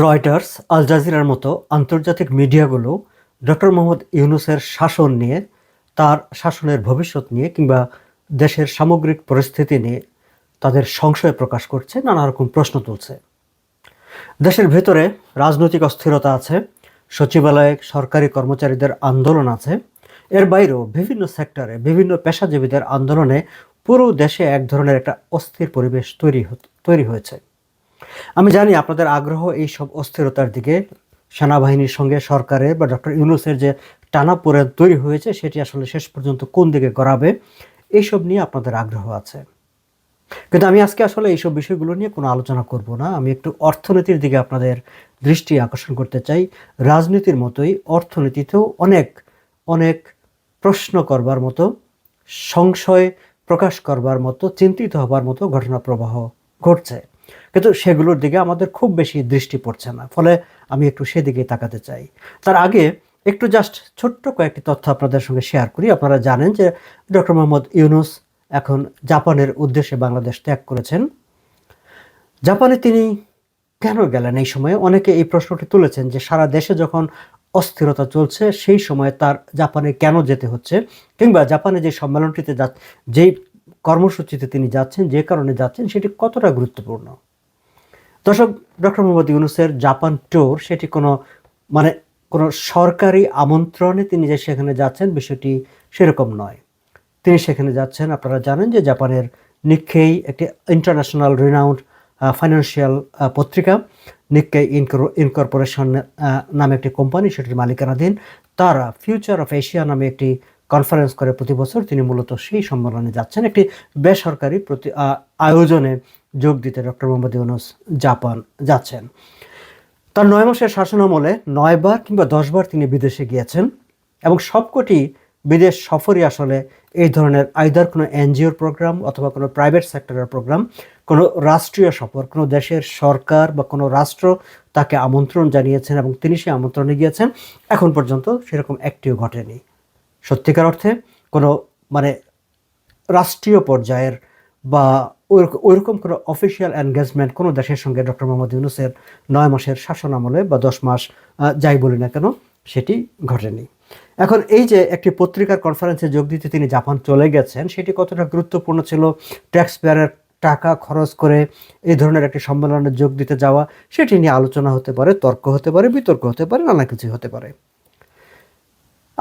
Reuters, আল জাজিরার মতো আন্তর্জাতিক মিডিয়াগুলো ডক্টর মোহাম্মদ ইউনুসের শাসন নিয়ে, তার শাসনের ভবিষ্যৎ নিয়ে কিংবা দেশের সামগ্রিক পরিস্থিতি নিয়ে তাদের সংশয় প্রকাশ করছে, নানা রকম প্রশ্ন তুলছে। দেশের ভেতরে রাজনৈতিক অস্থিরতা আছে, সচিবালয়ে, সরকারি কর্মচারীদের আন্দোলন আছে। এর বাইরেও বিভিন্ন সেক্টরে বিভিন্ন পেশাজীবীদের আন্দোলনে পুরো দেশে এক ধরনের একটা অস্থির পরিবেশ তৈরি তৈরি হয়েছে। আমি জানি আপনাদের আগ্রহ এই সব অস্থিরতার দিকে। সেনাবাহিনীর সঙ্গে সরকারের বা ডক্টর ইউনুসের যে টানাপোড়েন তৈরি হয়েছে, সেটি আসলে শেষ পর্যন্ত কোন দিকে গড়াবে, এইসব নিয়ে আপনাদের আগ্রহ আছে। কিন্তু আমি আজকে আসলে এইসব বিষয়গুলো নিয়ে কোনো আলোচনা করব না। আমি একটু অর্থনীতির দিকে আপনাদের দৃষ্টি আকর্ষণ করতে চাই। রাজনীতির মতোই অর্থনীতিতেও অনেক অনেক প্রশ্ন করবার মতো, সংশয় প্রকাশ করবার মতো, চিন্তিত হবার মতো ঘটনা প্রবাহ ঘটছে। কিন্তু সেগুলোর দিকে আমাদের খুব বেশি দৃষ্টি পড়ছে না। ফলে আমি একটু সেদিকে তাকাতে চাই। তার আগে একটু জাস্ট ছোট্ট কয়েকটি তথ্য আপনাদের সঙ্গে শেয়ার করি। আপনারা জানেন যে ডক্টর মোহাম্মদ ইউনুস এখন জাপানের উদ্দেশ্যে বাংলাদেশ ত্যাগ করেছেন। জাপানে তিনি কেন গেলেন এই সময়ে? অনেকে এই প্রশ্নটি তুলেছেন যে সারা দেশে যখন অস্থিরতা চলছে, সেই সময় তার জাপানে কেন যেতে হচ্ছে? কিংবা জাপানে যে সম্মেলনটিতে যেই কর্মসূচিতে তিনি যাচ্ছেন, যে কারণে যাচ্ছেন, সেটি কতটা গুরুত্বপূর্ণ? দর্শক, ডক্টর মোহাম্মদ ইউনুসের জাপান ট্যুর সেটি কোনো মানে কোনো সরকারি আমন্ত্রণে তিনি যে সেখানে যাচ্ছেন, বিষয়টি সেরকম নয়। তিনি সেখানে যাচ্ছেন, আপনারা জানেন যে জাপানের নিক্ষেই একটি ইন্টারন্যাশনাল রিনাউন্ড ফাইন্যান্সিয়াল পত্রিকা নিক্কেই ইনকর্পোরেশন নামে একটি কোম্পানি সেটির মালিকানাধীন। তারা ফিউচার অফ এশিয়া নামে একটি কনফারেন্স করে প্রতি বছর তিনি মূলত সেই সম্মেলনে যাচ্ছেন। একটি বেসরকারি প্রতি আয়োজনে যোগ দিতে ডক্টর মোহাম্মদ ইউনুস জাপান যাচ্ছেন। তার নয় মাসের শাসনামলে নয়বার কিংবা দশবার তিনি বিদেশে গিয়েছেন এবং সবকটি বিদেশ সফরই আসলে এই ধরনের আইদার কোনো এনজিওর প্রোগ্রাম অথবা কোনো প্রাইভেট সেক্টরের প্রোগ্রাম কোনো রাষ্ট্রীয় সফর, কোনো দেশের সরকার বা কোনো রাষ্ট্র তাকে আমন্ত্রণ জানিয়েছেন এবং তিনি সেই আমন্ত্রণে গিয়েছেন। এখন পর্যন্ত সেরকম একটিও ঘটেনি। সত্যিকার অর্থে কোনো মানে রাষ্ট্রীয় পর্যায়ের বা ওই- ওইরকম কোনো অফিসিয়াল এনগেজমেন্ট কোনো দেশের সঙ্গে ডক্টর মোহাম্মদ ইউনুসের নয় মাসের শাসন আমলে বা দশ মাস যাই বলি না কেন, সেটি ঘটেনি। এখন এই যে একটি পত্রিকার কনফারেন্সে যোগ দিতে তিনি জাপান চলে গেছেন, সেটি কতটা গুরুত্বপূর্ণ ছিল ট্যাক্স পেয়ারের টাকা খরচ করে এই ধরনের একটি সম্মেলনে যোগ দিতে যাওয়া, সেটি নিয়ে আলোচনা হতে পারে, তর্ক হতে পারে, বিতর্ক হতে পারে, নানা কিছু হতে পারে।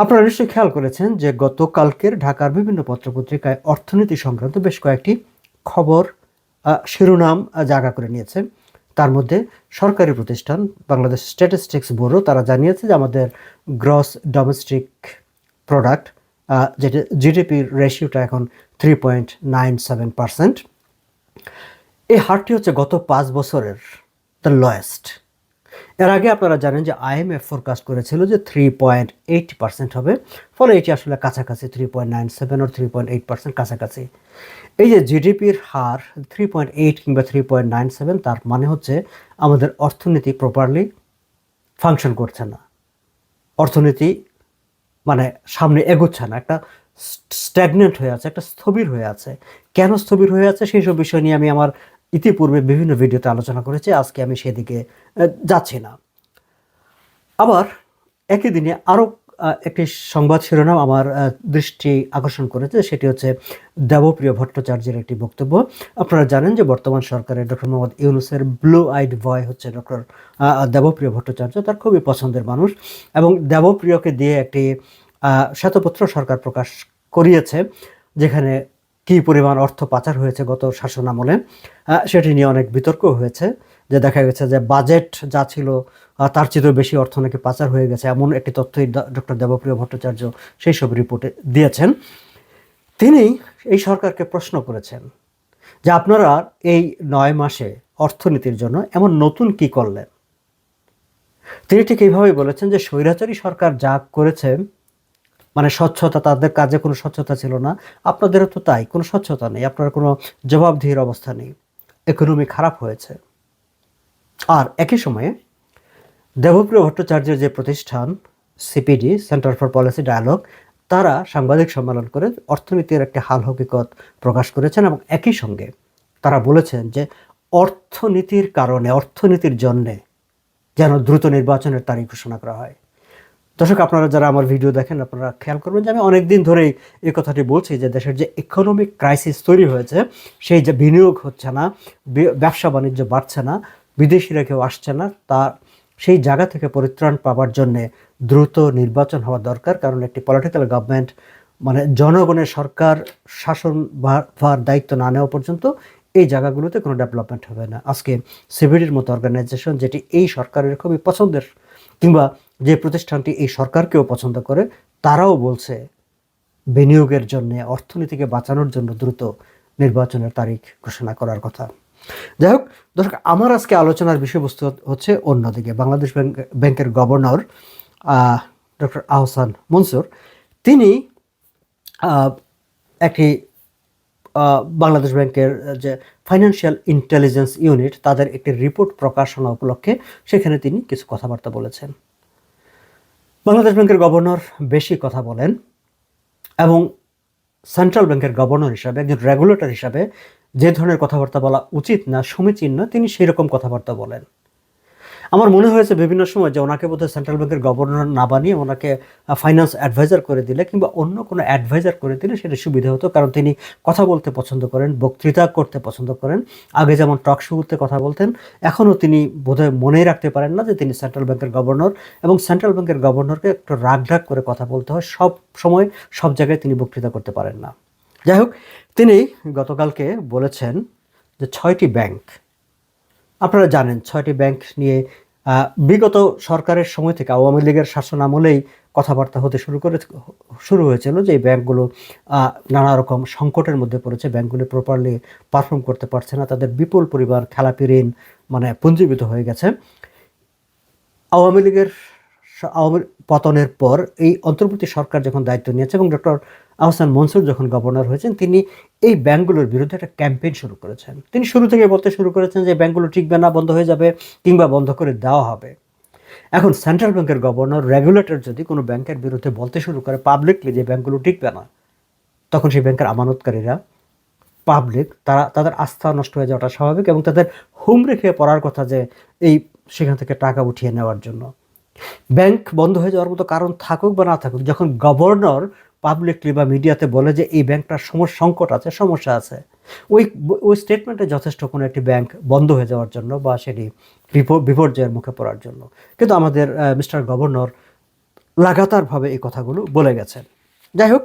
আপনারা নিশ্চয়ই খেয়াল করেছেন যে গতকালকের ঢাকার বিভিন্ন পত্রপত্রিকায় অর্থনীতি সংক্রান্ত বেশ কয়েকটি খবর শিরোনাম জায়গা করে নিয়েছে। তার মধ্যে সরকারি প্রতিষ্ঠান বাংলাদেশ স্ট্যাটিস্টিক্স ব্যুরো তারা জানিয়েছে যে আমাদের গ্রস ডোমেস্টিক প্রোডাক্ট যেটা জিডিপির রেশিওটা এখন three point nine seven percent এই হারটি হচ্ছে গত পাঁচ বছরের দ্য লয়েস্ট এর আগে আপনারা জানেন যে আইএমএফ ফোরকাস্ট করেছিল যে থ্রি পয়েন্ট এইট পার্সেন্ট হবে। ফলে এটি আসলে কাছাকাছি থ্রি পয়েন্ট নাইন সেভেন ও থ্রি পয়েন্ট এইট পার্সেন্ট কাছাকাছি। এই যে জিডিপির হার থ্রি পয়েন্ট এইট কিংবা থ্রি পয়েন্ট নাইন সেভেন তার মানে হচ্ছে আমাদের অর্থনীতি প্রপারলি ফাংশন করছে না। অর্থনীতি মানে সামনে এগোচ্ছে না, একটা স্ট্যাগনেন্ট হয়ে আছে, একটা স্থবির হয়ে আছে। কেন স্থবির হয়ে আছে সেই সব বিষয় নিয়ে আমি আমার ইতিপূর্বে বিভিন্ন ভিডিওতে আলোচনা করেছি, আজকে আমি সেদিকে যাচ্ছি না। আবার একই দিনে আরও একটি সংবাদ শিরোনাম আমার দৃষ্টি আকর্ষণ করেছে, সেটি হচ্ছে দেবপ্রিয় ভট্টাচার্যের একটি বক্তব্য। আপনারা জানেন যে বর্তমান সরকারের ডক্টর মোহাম্মদ ইউনুসের ব্লু আইড বয় হচ্ছে ডক্টর দেবপ্রিয় ভট্টাচার্য, তার খুবই পছন্দের মানুষ এবং দেবপ্রিয়কে দিয়ে একটি শ্বেতপত্র সরকার প্রকাশ করিয়েছে, যেখানে কী পরিমাণ অর্থ পাচার হয়েছে গত শাসন আমলে সেটি নিয়ে অনেক বিতর্ক হয়েছে, যে দেখা গেছে যে বাজেট যা ছিল তার চেয়েও বেশি অর্থ নাকি পাচার হয়ে গেছে, এমন একটি তথ্যই ডক্টর দেবপ্রিয় ভট্টাচার্য সেই সব রিপোর্টে দিয়েছেন। তিনি এই সরকারকে প্রশ্ন করেছেন যে আপনারা এই নয় মাসে অর্থনীতির জন্য এমন নতুন কি করলেন? তিনি ঠিক এইভাবেই বলেছেন যে স্বৈরাচারী সরকার যা করেছে মানে স্বচ্ছতা, তাদের কাজে কোনো স্বচ্ছতা ছিল না। আপনাদেরও তো তাই, কোনো স্বচ্ছতা নেই, আপনার কোনো জবাবদিহির অবস্থা নেই। ইকোনমি খারাপ হয়েছে। আর একই সময়ে দেবপ্রিয় ভট্টাচার্যের যে প্রতিষ্ঠান CPD centre for policy dialogue তারা সাংবাদিক সম্মেলন করে অর্থনীতির একটি হাল হকিকত প্রকাশ করেছেন এবং একই সঙ্গে তারা বলেছেন যে অর্থনীতির কারণে, অর্থনীতির জন্যে যেন দ্রুত নির্বাচনের তারিখ ঘোষণা করা হয়। দর্শক, আপনারা যারা আমার ভিডিও দেখেন, আপনারা খেয়াল করবেন যে আমি অনেক দিন ধরেই এই কথাটি বলছি যে দেশের যে ইকোনমিক ক্রাইসিস তৈরি হয়েছে, সেই যে বিনিয়োগ হচ্ছে না ব্যবসা বাণিজ্য বাড়ছে না, বিদেশিরা কেউ আসছে না তা সেই জায়গা থেকে পরিত্রাণ পাওয়ার জন্যে দ্রুত নির্বাচন হওয়া দরকার। কারণ একটি পলিটিক্যাল গভর্নমেন্ট মানে জনগণের সরকার শাসন ভার দায়িত্ব না নেওয়া পর্যন্ত এই জায়গাগুলোতে কোনো ডেভেলপমেন্ট হবে না। আজকে সিবিডির মতো অর্গানাইজেশন যেটি এই সরকারের খুবই পছন্দের, কিংবা যে প্রতিষ্ঠানটি এই সরকারকেও পছন্দ করে, তারাও বলছে বিনিয়োগের জন্য, অর্থনীতিকে বাঁচানোর জন্য দ্রুত নির্বাচনের তারিখ ঘোষণা করার কথা। যাই হোক, দর্শক, আমার আজকে আলোচনার বিষয়বস্তু হচ্ছে অন্যদিকে। বাংলাদেশ ব্যাংক, ব্যাংকের গভর্নর ডক্টর আহসান মনসুর, তিনি একটি বাংলাদেশ ব্যাংকের যে ফাইন্যান্সিয়াল ইন্টেলিজেন্স ইউনিট, তাদের একটি রিপোর্ট প্রকাশনা উপলক্ষে সেখানে তিনি কিছু কথাবার্তা বলেছেন। বাংলাদেশ ব্যাংকের গভর্নর বেশি কথা বলেন এবং সেন্ট্রাল ব্যাংকের গভর্নর হিসাবে, একজন রেগুলেটর হিসাবে যে ধরনের কথাবার্তা বলা উচিত না, সমীচীন না, তিনি সেই রকম কথাবার্তা বলেন। আমার মনে হয়েছে বিভিন্ন সময় যে ওনাকে বোধহয় সেন্ট্রাল ব্যাংকের গভর্নর না বানিয়ে ওনাকে ফাইন্যান্স অ্যাডভাইজার করে দিলে কিংবা অন্য কোনো অ্যাডভাইজার করে দিলে সেটা সুবিধা হতো। কারণ তিনি কথা বলতে পছন্দ করেন, বক্তৃতা করতে পছন্দ করেন, আগে যেমন টক শুরুতে কথা বলতেন, এখনও তিনি বোধহয় মনেই রাখতে পারেন না যে তিনি সেন্ট্রাল ব্যাংকের গভর্নর এবং সেন্ট্রাল ব্যাংকের গভর্নরকে একটু রাগ ঢাক করে কথা বলতে হয়, সব সময় সব জায়গায় তিনি বক্তৃতা করতে পারেন না। যাই হোক, তিনি গতকালকে বলেছেন যে ছয়টি ব্যাংক আপনারা জানেন, ছয়টি ব্যাংক নিয়ে বিগত সরকারের সময় থেকে আওয়ামী লীগের শাসন আমলেই কথাবার্তা হতে শুরু করে, শুরু হয়েছিল যে ব্যাংকগুলো নানা রকম সংকটের মধ্যে পড়েছে, ব্যাংকগুলো প্রপারলি পারফর্ম করতে পারছে না, তাদের বিপুল পরিবার খেলাপি ঋণ মানে পুঞ্জীবিত হয়ে গেছে। আওয়ামী লীগের আওয়ামী পতনের পর এই অন্তর্বর্তী সরকার যখন দায়িত্ব নিয়েছে এবং ডক্টর আহসান মনসুর যখন গভর্নর হয়েছেন, তিনি এই ব্যাংকগুলোর বিরুদ্ধে একটা ক্যাম্পেইন শুরু করেছেন। তিনি শুরু থেকে বলতে শুরু করেছেন যে ব্যাংকগুলো টিকবে না বন্ধ হয়ে যাবে কিংবা বন্ধ করে দেওয়া হবে। এখন সেন্ট্রাল ব্যাংকের গভর্নর, রেগুলেটর যদি কোনো ব্যাংকের বিরুদ্ধে বলতে শুরু করে পাবলিকলি যে ব্যাংকগুলো টিকবে না, তখন সেই ব্যাংকের আমানতকারীরা পাবলিক তারা তাদের আস্থা নষ্ট হয়ে যাওয়াটা স্বাভাবিক এবং তাদের হুমড়ি খেয়ে পড়ার কথা যে এই সেখান থেকে টাকা উঠিয়ে নেওয়ার জন্য। ব্যাংক বন্ধ হয়ে যাওয়ার মতো কারণ থাকুক বা না থাকুক, যখন গভর্নর পাবলিকলি বা মিডিয়াতে বলে যে এই ব্যাংকটার সমস্যা সংকট আছে, সমস্যা আছে। ওই ওই স্টেটমেন্টে যথেষ্ট কোনো একটি ব্যাংক বন্ধ হয়ে যাওয়ার জন্য বা সেটি বিপর্যয়ের মুখে পড়ার জন্য। কিন্তু আমাদের মিস্টার গভর্নর লাগাতারভাবে এই কথাগুলো বলে গেছেন। যাই হোক,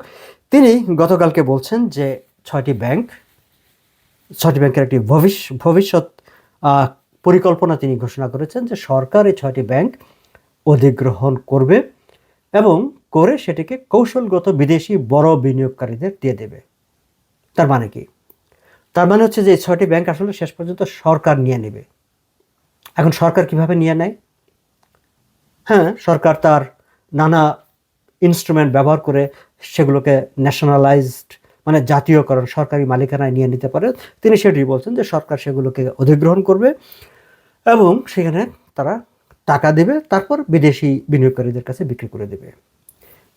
তিনি গতকালকে বলছেন যে ছয়টি ব্যাংক, ছয়টি ব্যাংকের একটি ভবিষ্য ভবিষ্যৎ পরিকল্পনা তিনি ঘোষণা করেছেন যে সরকার এই ছয়টি ব্যাংক অধিগ্রহণ করবে এবং করে সেটিকে কৌশলগত বিদেশি বড় বিনিয়োগকারীদের দিয়ে দেবে। তার মানে কি? তার মানে হচ্ছে যে এই ছয়টি ব্যাংক আসলে শেষ পর্যন্ত সরকার নিয়ে নেবে। এখন সরকার কীভাবে নিয়ে নেয়? হ্যাঁ সরকার তার নানা ইনস্ট্রুমেন্ট ব্যবহার করে সেগুলোকে ন্যাশনালাইজড মানে জাতীয়করণ, সরকারি মালিকানায় নিয়ে নিতে পারে। তিনি সেটি বলছেন যে সরকার সেগুলোকে অধিগ্রহণ করবে এবং সেখানে তারা টাকা দেবে, তারপর বিদেশি বিনিয়োগকারীদের কাছে বিক্রি করে দেবে।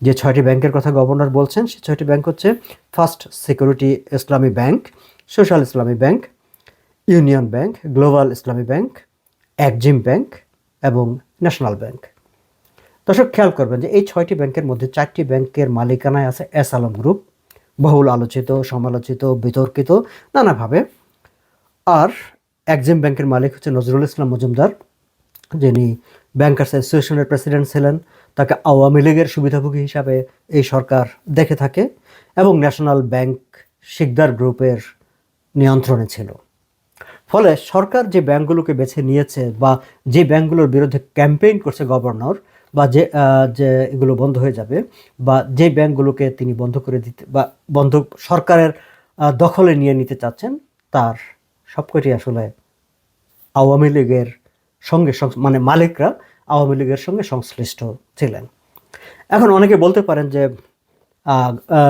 যে ছয়টি ব্যাংকের কথা গভর্নর বলছেন, সে ছয়টি ব্যাংক হচ্ছে first security Islami bank, social Islami bank, union bank, global Islami bank, Exim bank এবং ন্যাশনাল ব্যাংক। দর্শক, খেয়াল করবেন যে এই ছয়টি ব্যাংকের মধ্যে চারটি ব্যাংকের মালিকানায় আছে এস আলম গ্রুপ, বহুল আলোচিত, সমালোচিত, বিতর্কিত, নানাভাবে। আর একজিম ব্যাংকের মালিক হচ্ছে নজরুল ইসলাম মজুমদার, যিনি ব্যাংকার্স অ্যাসোসিয়েশনের প্রেসিডেন্ট ছিলেন তাকে আওয়ামী লীগের সুবিধাভোগী হিসাবে এই সরকার দেখে থাকে এবং ন্যাশনাল ব্যাংক শিকদার গ্রুপের নিয়ন্ত্রণে ছিল। ফলে সরকার যে ব্যাংকগুলোকে বেছে নিয়েছে বা যে ব্যাংকগুলোর বিরুদ্ধে ক্যাম্পেইন করছে গভর্নর বা যে যে এগুলো বন্ধ হয়ে যাবে বা যে ব্যাংকগুলোকে তিনি বন্ধ করে দিতে বা বন্ধ সরকারের দখলে নিয়ে নিতে চাচ্ছেন, তার সবকটি আসলে আওয়ামী লীগের সঙ্গে মানে মালিকরা আওয়ামী লীগের সঙ্গে সংশ্লিষ্ট ছিলেন। এখন অনেকে বলতে পারেন যে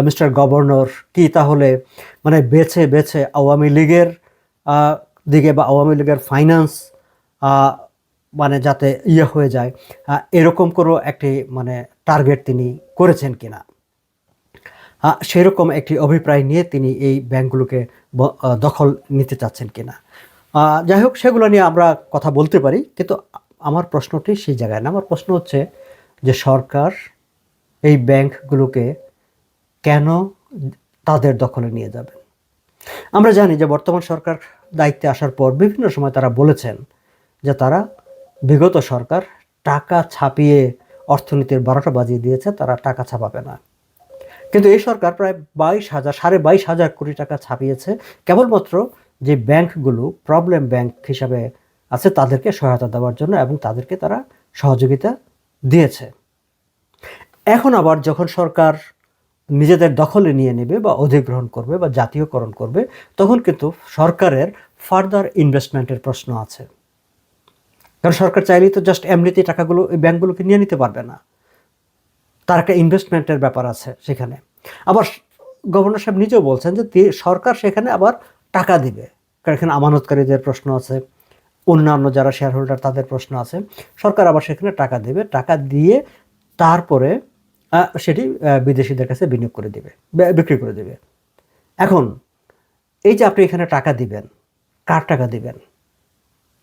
মিস্টার গভর্নর কি তাহলে মানে বেছে বেছে আওয়ামী লীগের দিকে বা আওয়ামী লীগের ফাইন্যান্স মানে যাতে ইয়ে হয়ে যায় এরকম কোনো একটি মানে টার্গেট তিনি করেছেন কিনা? আহ, সেরকম একটি অভিপ্রায় নিয়ে তিনি এই ব্যাংকগুলোকে দখল নিতে চাচ্ছেন কিনা? আহ, যাই হোক সেগুলো নিয়ে আমরা কথা বলতে পারি কিন্তু আমার প্রশ্নটি সেই জায়গায় না। আমার প্রশ্ন হচ্ছে যে সরকার এই ব্যাংকগুলোকে কেন তাদের দখলে নিয়ে যাবে? আমরা জানি যে বর্তমান সরকার দায়িত্বে আসার পর বিভিন্ন সময় তারা বলেছেন যে তারা বিগত সরকার টাকা ছাপিয়ে অর্থনীতির বারোটা বাজিয়ে দিয়েছে, তারা টাকা ছাপাবে না। কিন্তু এই সরকার প্রায় বাইশ হাজার, সাড়ে বাইশ হাজার কোটি টাকা ছাপিয়েছে। কেবলমাত্র যে ব্যাংকগুলো প্রবলেম ব্যাংক হিসাবে আছে তাদেরকে সহায়তা দেওয়ার জন্য এবং তাদেরকে তারা সহযোগিতা দিয়েছে। এখন আবার যখন সরকার নিজেদের দখলে নিয়ে নেবে বা অধিগ্রহণ করবে বা জাতীয়করণ করবে, তখন কিন্তু সরকারের ফার্দার ইনভেস্টমেন্টের প্রশ্ন আছে। কারণ সরকার চাইলেই তো জাস্ট এমনিতেই টাকাগুলো এই ব্যাংকগুলোকে নিয়ে নিতে পারবে না। তার একটা ইনভেস্টমেন্টের ব্যাপার আছে সেখানে। আবার গভর্নর সাহেব নিজেও বলছেন যে সরকার সেখানে আবার টাকা দিবে। কারণ এখানে আমানতকারীদের প্রশ্ন আছে। অন্যান্য যারা শেয়ার হোল্ডার তাদের প্রশ্ন আছে। সরকার আবার সেখানে টাকা দেবে, টাকা দিয়ে তারপরে সেটি বিদেশিদের কাছে বিনিয়োগ করে দেবে বিক্রি করে দেবে। এখন, এই যে আপনি এখানে টাকা দিবেন, কার টাকা দিবেন?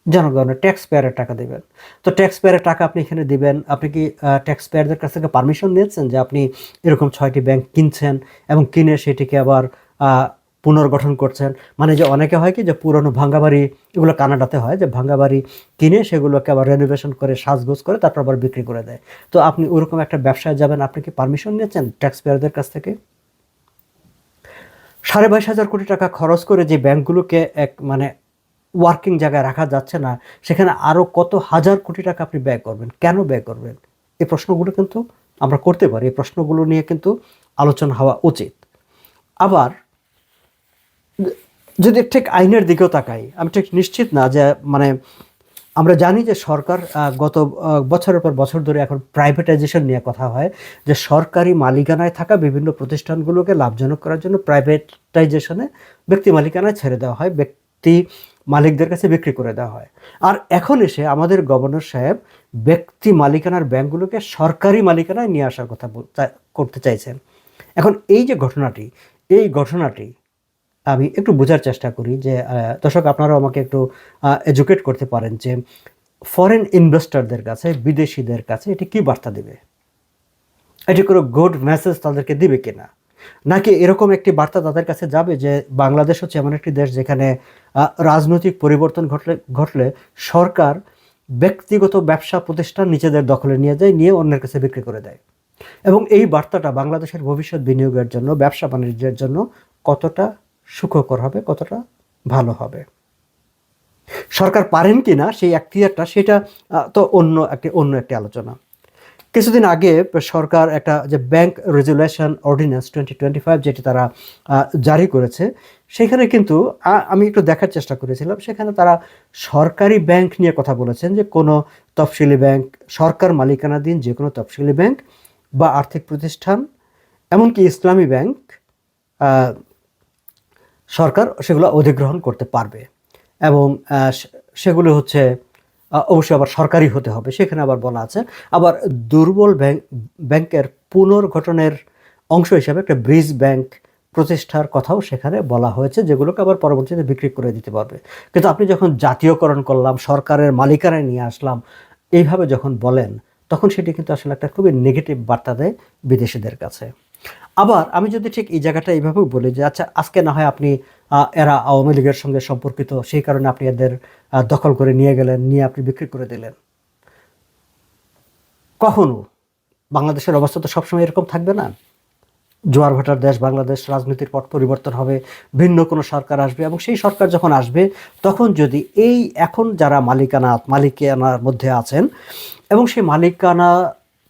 জনগণের ট্যাক্স পেয়ারের টাকা দেবেন। তো ট্যাক্স পেয়ারের টাকা আপনি এখানে দিবেন, আপনি কি ট্যাক্স পেয়ারদের কাছ থেকে পারমিশন নিয়েছেন যে আপনি এরকম ছয়টি ব্যাংক কিনছেন এবং কিনে সেটিকে আবার পুনর্গঠন করছেন। মানে যে অনেকে হয় কি যে পুরনো ভাঙ্গাবাড়ি এগুলো কানাডাতে হয়, যে ভাঙ্গাবাড়ি কিনে সেগুলোকে আবার রেনোভেশন করে, সাজগোজ করে তারপর আবার বিক্রি করে দেয়। তো আপনি ওরকম একটা ব্যবসায় যাবেন, আপনি কি পারমিশন নিয়েছেন ট্যাক্স পেয়ারদের কাছ থেকে? সাড়ে বাইশ হাজার কোটি টাকা খরচ করে যে ব্যাংকগুলোকে এক মানে ওয়ার্কিং জায়গায় রাখা যাচ্ছে না, সেখানে আরও কত হাজার কোটি টাকা আপনি ব্যয় করবেন? কেন ব্যয় করবেন? এই প্রশ্নগুলো কিন্তু আমরা করতে পারি। এই প্রশ্নগুলো নিয়ে কিন্তু আলোচনা হওয়া উচিত। আবার যদি ঠিক আইনের দিকেও তাকাই, আমি ঠিক নিশ্চিত না যে মানে আমরা জানি যে সরকার গত বছরের পর বছর ধরে এখন প্রাইভেটাইজেশন নিয়ে কথা হয়, যে সরকারি মালিকানায় থাকা বিভিন্ন প্রতিষ্ঠানগুলোকে লাভজনক করার জন্য প্রাইভেটাইজেশনে ব্যক্তি মালিকানায় ছেড়ে দেওয়া হয়, ব্যক্তি মালিকদের কাছে বিক্রি করে দেওয়া হয়। আর এখন এসে আমাদের গভর্নর সাহেব ব্যক্তি মালিকানার ব্যাংকগুলোকে সরকারি মালিকানায় নিয়ে আসার কথা করতে চাইছেন। এখন এই যে ঘটনাটি, এই ঘটনাটি আমি একটু বোঝার চেষ্টা করি যে দর্শক আপনারাও আমাকে একটু এডুকেট করতে পারেন যে ফরেন ইনভেস্টরদের কাছে, বিদেশিদের কাছে এটি কি বার্তা দেবে? এটি কোনো গুড মেসেজ তাদেরকে দিবে কিনা? নাকি এরকম একটি বার্তা তাদের কাছে যাবে যে, বাংলাদেশ হচ্ছে এমন একটি দেশ যেখানে রাজনৈতিক পরিবর্তন ঘটলে ঘটলে সরকার ব্যক্তিগত ব্যবসা প্রতিষ্ঠান নিজেদের দখলে নিয়ে যায়, নিয়ে অন্যের কাছে বিক্রি করে দেয়। এবং এই বার্তাটা বাংলাদেশের ভবিষ্যৎ বিনিয়োগের জন্য, ব্যবসা বাণিজ্যের জন্য কতটা সুখকর হবে, কতটা ভালো হবে। সরকার পারেন কি না, সেই এখতিয়ারটা, সেটা তো অন্য একটি অন্য একটি আলোচনা। কিছুদিন আগে সরকার একটা যে bank resolution ordinance twenty twenty five যেটি তারা জারি করেছে, সেখানে কিন্তু আমি একটু দেখার চেষ্টা করেছিলাম, সেখানে তারা সরকারি ব্যাংক নিয়ে কথা বলেছেন যে কোনো তফসিলি ব্যাংক সরকার মালিকানাধীন যে কোনো তফসিলি ব্যাংক বা আর্থিক প্রতিষ্ঠান, এমনকি ইসলামী ব্যাংক সরকার সেগুলো অধিগ্রহণ করতে পারবে এবং সেগুলো হচ্ছে অবশ্যই আবার সরকারি হতে হবে, সেখানে আবার বলা আছে। আবার দুর্বল ব্যাংক, ব্যাংকের পুনর্গঠনের অংশ হিসাবে একটা ব্রিজ ব্যাংক প্রতিষ্ঠার কথাও সেখানে বলা হয়েছে, যেগুলোকে আবার পরবর্তীতে বিক্রি করে দিতে পারবে। কিন্তু আপনি যখন জাতীয়করণ করলাম, সরকারের মালিকানায় নিয়ে আসলাম, এইভাবে যখন বলেন, তখন সেটি কিন্তু আসলে একটা খুবই নেগেটিভ বার্তা দেয় বিদেশিদের কাছে। আবার আমি যদি ঠিক এই জায়গাটা এইভাবেও বলি যে আচ্ছা আজকে না হয় আপনি এরা আওয়ামী লীগের সঙ্গে সম্পর্কিত, সেই কারণে আপনি এদের দখল করে নিয়ে গেলেন, নিয়ে আপনি বিক্রি করে দিলেন। কখনো? বাংলাদেশের অবস্থা তো সবসময় এরকম থাকবে না। জোয়ার ভাটার দেশ, বাংলাদেশ, রাজনীতির পট পরিবর্তন হবে, ভিন্ন কোনো সরকার আসবে এবং সেই সরকার যখন আসবে, তখন যদি এই এখন যারা মালিকানা মালিকানার মধ্যে আছেন এবং সেই মালিকানা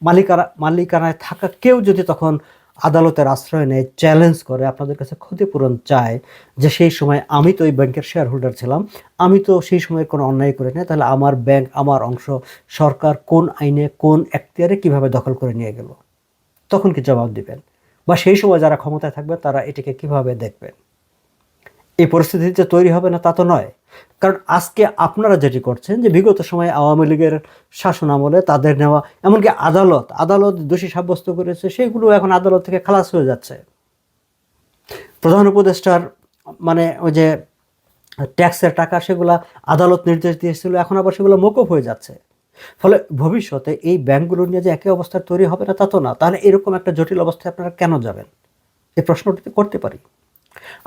মালিকানা, মালিকানায় থাকা কেউ যদি তখন আদালতের আশ্রয় নেয় চ্যালেঞ্জ করে, আপনাদের কাছে ক্ষতিপূরণ চায় যে সেই সময় আমি তো ওই ব্যাংকের শেয়ার হোল্ডার ছিলাম, আমি তো সেই সময় কোনো অন্যায় করে নেই তাহলে আমার ব্যাংক, আমার অংশ সরকার কোন আইনে, কোন এক্তিয়ারে কীভাবে দখল করে নিয়ে গেল? তখন কি জবাব দিবেন? বা সেই সময় যারা ক্ষমতায় থাকবে তারা এটিকে কীভাবে দেখবেন? এই পরিস্থিতি যে তৈরি হবে না তা তো নয়। কারণ আজকে আপনারা যেটি করছেন যে বিগত সময়ে আওয়ামী লীগের শাসন আমলে তাদের নেওয়া, এমনকি আদালত আদালত দোষী সাব্যস্ত করেছে, সেগুলো এখন আদালত থেকে খালাস হয়ে যাচ্ছে। প্রধান উপদেষ্টার মানে ওই যে ট্যাক্সের টাকা, সেগুলা আদালত নির্দেশ দিয়েছিল, এখন আবার সেগুলো মকুব হয়ে যাচ্ছে। ফলে ভবিষ্যতে এই ব্যাংকগুলো নিয়ে যে একই অবস্থার তৈরি হবে না তা তো না। তাহলে এরকম একটা জটিল অবস্থায় আপনারা কেন যাবেন? এই প্রশ্নটি করতে পারি।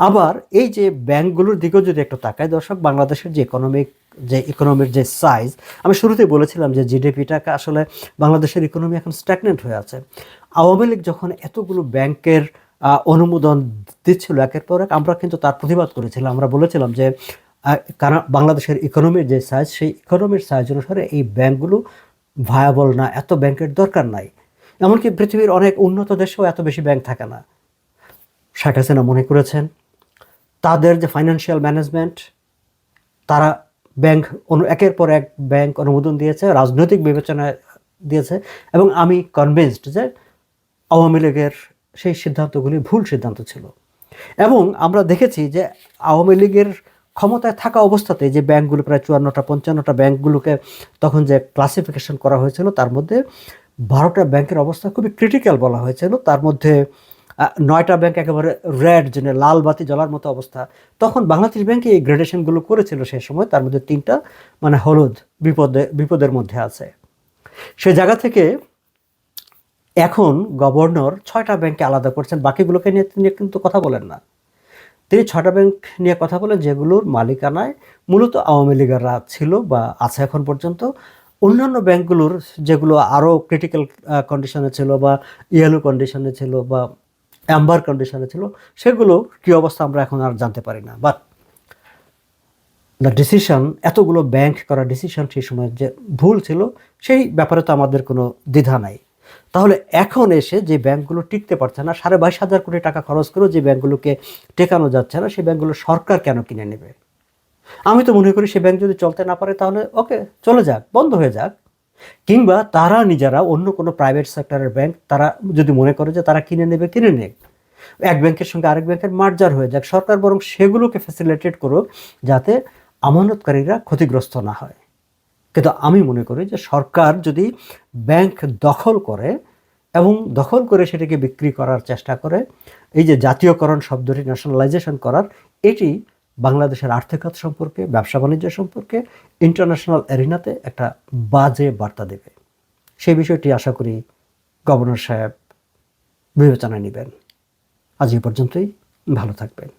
আবার এই যে ব্যাংকগুলোর দিকেও যদি একটু তাকায় দর্শক, বাংলাদেশের যে ইকোনমিক যে ইকোনমির যে সাইজ আমি শুরুতেই বলেছিলাম যে জিডিপিটাকে আসলে বাংলাদেশের ইকোনমি এখন স্ট্যাগনেন্ট হয়ে আছে। আওয়ামী লীগ যখন এতগুলো ব্যাংকের অনুমোদন দিচ্ছিল একের পর এক, আমরা কিন্তু তার প্রতিবাদ করেছিলাম। আমরা বলেছিলাম যে কারণ বাংলাদেশের ইকোনমির যে সাইজ সেই ইকোনমির সাইজ অনুসারে এই ব্যাংকগুলো ভায়াবল না, এত ব্যাংকের দরকার নাই। এমনকি পৃথিবীর অনেক উন্নত দেশেও এত বেশি ব্যাংক থাকে না। শেখ হাসিনা মনে করেছেন। তাদের যে ফাইন্যান্সিয়াল ম্যানেজমেন্ট তারা ব্যাংক অনু, একের পর এক ব্যাংক অনুমোদন দিয়েছে, রাজনৈতিক বিবেচনায় দিয়েছে এবং আমি কনভিন্সড যে আওয়ামী লীগের সেই সিদ্ধান্তগুলি ভুল সিদ্ধান্ত ছিল। এবং আমরা দেখেছি যে আওয়ামী লীগের ক্ষমতায় থাকা অবস্থাতে যে ব্যাংকগুলো প্রায় চুয়ান্নটা, পঞ্চান্নটা ব্যাংকগুলোকে তখন যে ক্লাসিফিকেশন করা হয়েছিল, তার মধ্যে বারোটা ব্যাংকের অবস্থা খুবই ক্রিটিক্যাল বলা হয়েছিল। তার মধ্যে নয়টা ব্যাংক একেবারে রেড জেনে লাল বাতি জ্বলার মতো অবস্থা। তখন বাংলাদেশ ব্যাংকে এই গ্রেডেশনগুলো করেছিল সেই সময়, তার মধ্যে তিনটা মানে হলুদ বিপদে, বিপদের মধ্যে আছে। সে জায়গা থেকে এখন গভর্নর ছয়টা ব্যাংকে আলাদা করছেন। বাকিগুলোকে নিয়ে তিনি কিন্তু কথা বলেন না। তিনি ছয়টা ব্যাংক নিয়ে কথা বলেন, যেগুলোর মালিকানায় মূলত আওয়ামী লীগাররা ছিল বা আছে এখন পর্যন্ত। অন্যান্য ব্যাংকগুলোর যেগুলো আরও ক্রিটিক্যাল কন্ডিশনে ছিল বা ইয়েলো কন্ডিশনে ছিল বা অ্যাম্বার কন্ডিশনে ছিল, সেগুলো কী অবস্থা আমরা এখন আর জানতে পারি না। বাট দ্য ডিসিশন এতগুলো ব্যাংক করা ডিসিশন সেই সময় যে ভুল ছিল, সেই ব্যাপারে তো আমাদের কোনো দ্বিধা নাই। তাহলে এখন এসে যে ব্যাংকগুলো টিকতে পারছে না, সাড়ে বাইশ হাজার কোটি টাকা খরচ করেও যে ব্যাংকগুলোকে টেকানো যাচ্ছে না, সেই ব্যাংকগুলো সরকার কেন কিনে নেবে? আমি তো মনে করি সে ব্যাংক যদি চলতে না পারে, তাহলে ওকে, চলে যাক, বন্ধ হয়ে যাক। কিংবা তারা নিজেরা অন্য কোনো প্রাইভেট সেক্টরের ব্যাংক তারা যদি মনে করে যে তারা কিনে নেবে, কিনে নেক। এক ব্যাংকের সঙ্গে আরেক ব্যাংকের মার্জার হয়ে যাক। সরকার বরং সেগুলোকে ফ্যাসিলিটেট করুক যাতে আমানতকারীরা ক্ষতিগ্রস্ত না হয়। কিন্তু আমি মনে করি যে সরকার যদি ব্যাংক দখল করে এবং দখল করে সেটাকে বিক্রি করার চেষ্টা করে, এই যে জাতীয়করণ শব্দটি ন্যাশনালাইজেশন করার, এটি বাংলাদেশের আর্থিকতা সম্পর্কে, ব্যবসা বাণিজ্য সম্পর্কে ইন্টারন্যাশনাল এরিনাতে একটা বাজে বার্তা দেবে। সেই বিষয়টি আশা করি গভর্নর সাহেব বিবেচনায় নেবেন। আজ এই পর্যন্তই ভালো থাকবেন।